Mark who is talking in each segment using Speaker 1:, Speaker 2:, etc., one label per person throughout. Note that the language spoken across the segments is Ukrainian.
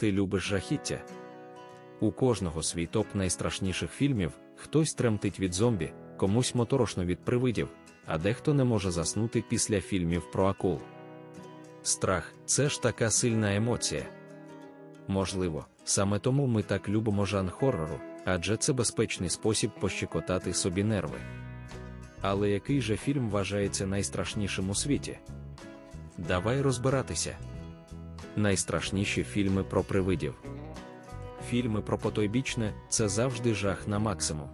Speaker 1: Ти любиш жахіття? У кожного свій топ найстрашніших фільмів, хтось тремтить від зомбі, комусь моторошно від привидів, а дехто не може заснути після фільмів про акул. Страх це ж така сильна емоція. Можливо, саме тому ми так любимо жан хоррору, адже це безпечний спосіб пощекотати собі нерви. Але який же фільм вважається найстрашнішим у світі? Давай розбиратися. Найстрашніші фільми про привидів. Фільми про потойбічне це завжди жах на максимум.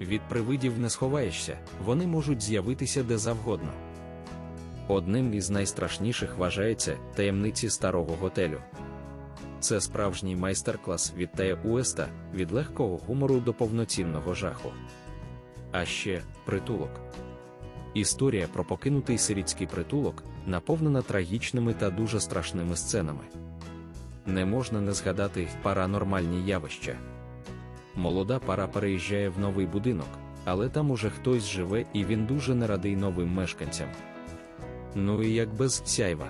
Speaker 1: Від привидів не сховаєшся, вони можуть з'явитися де завгодно. Одним із найстрашніших вважається таємниці старого готелю. Це справжній майстер-клас від Тея Уеста від легкого гумору до повноцінного жаху. А ще притулок. Історія про покинутий сирітський притулок наповнена трагічними та дуже страшними сценами. Не можна не згадати паранормальні явища. Молода пара переїжджає в новий будинок, але там уже хтось живе і він дуже не радий новим мешканцям. Ну і як без сяйва.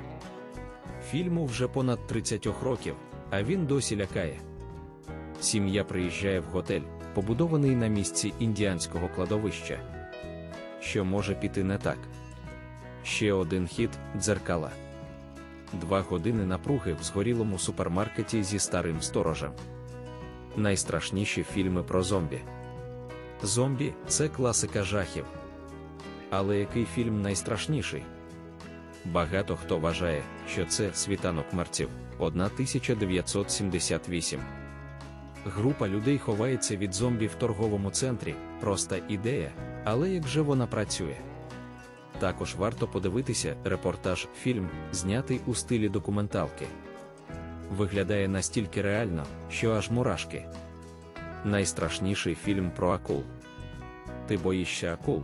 Speaker 1: Фільму вже понад 30 років, а він досі лякає. Сім'я приїжджає в готель, побудований на місці індіанського кладовища. Що може піти не так? Ще один хід дзеркала. Два години напруги в згорілому супермаркеті зі старим сторожем. Найстрашніші фільми про зомбі. Зомбі це класика жахів. Але який фільм найстрашніший? Багато хто вважає, що це світанок мерців 1978. Група людей ховається від зомбі в торговому центрі, проста ідея, але як же вона працює? Також варто подивитися репортаж фільм, знятий у стилі документалки. Виглядає настільки реально, що аж мурашки. Найстрашніший фільм про акул. Ти боїшся акул?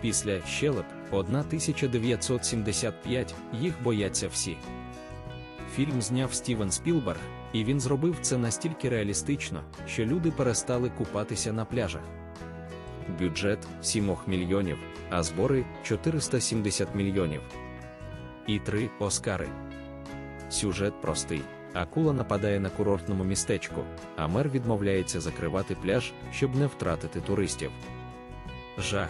Speaker 1: Після щелеп 1975 їх бояться всі. Фільм зняв Стівен Спілберг, і він зробив це настільки реалістично, що люди перестали купатися на пляжах. Бюджет 7 мільйонів, а збори 470 мільйонів. І три Оскари. Сюжет простий. Акула нападає на курортному містечку, а мер відмовляється закривати пляж, щоб не втратити туристів. Жах.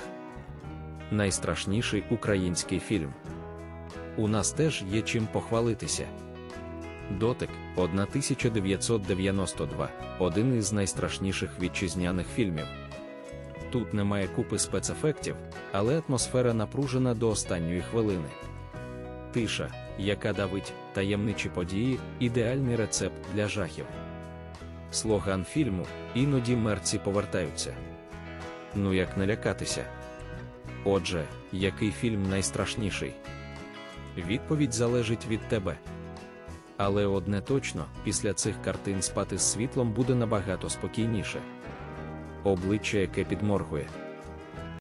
Speaker 1: Найстрашніший український фільм. У нас теж є чим похвалитися. Дотик 1992 один із найстрашніших вітчизняних фільмів. Тут немає купи спецефектів, але атмосфера напружена до останньої хвилини. Тиша, яка давить таємничі події, ідеальний рецепт для жахів. Слоган фільму іноді мерці повертаються. Ну як не лякатися? Отже, який фільм найстрашніший? Відповідь залежить від тебе. Але одне точно, після цих картин спати з світлом буде набагато спокійніше. Обличчя, яке підморгує.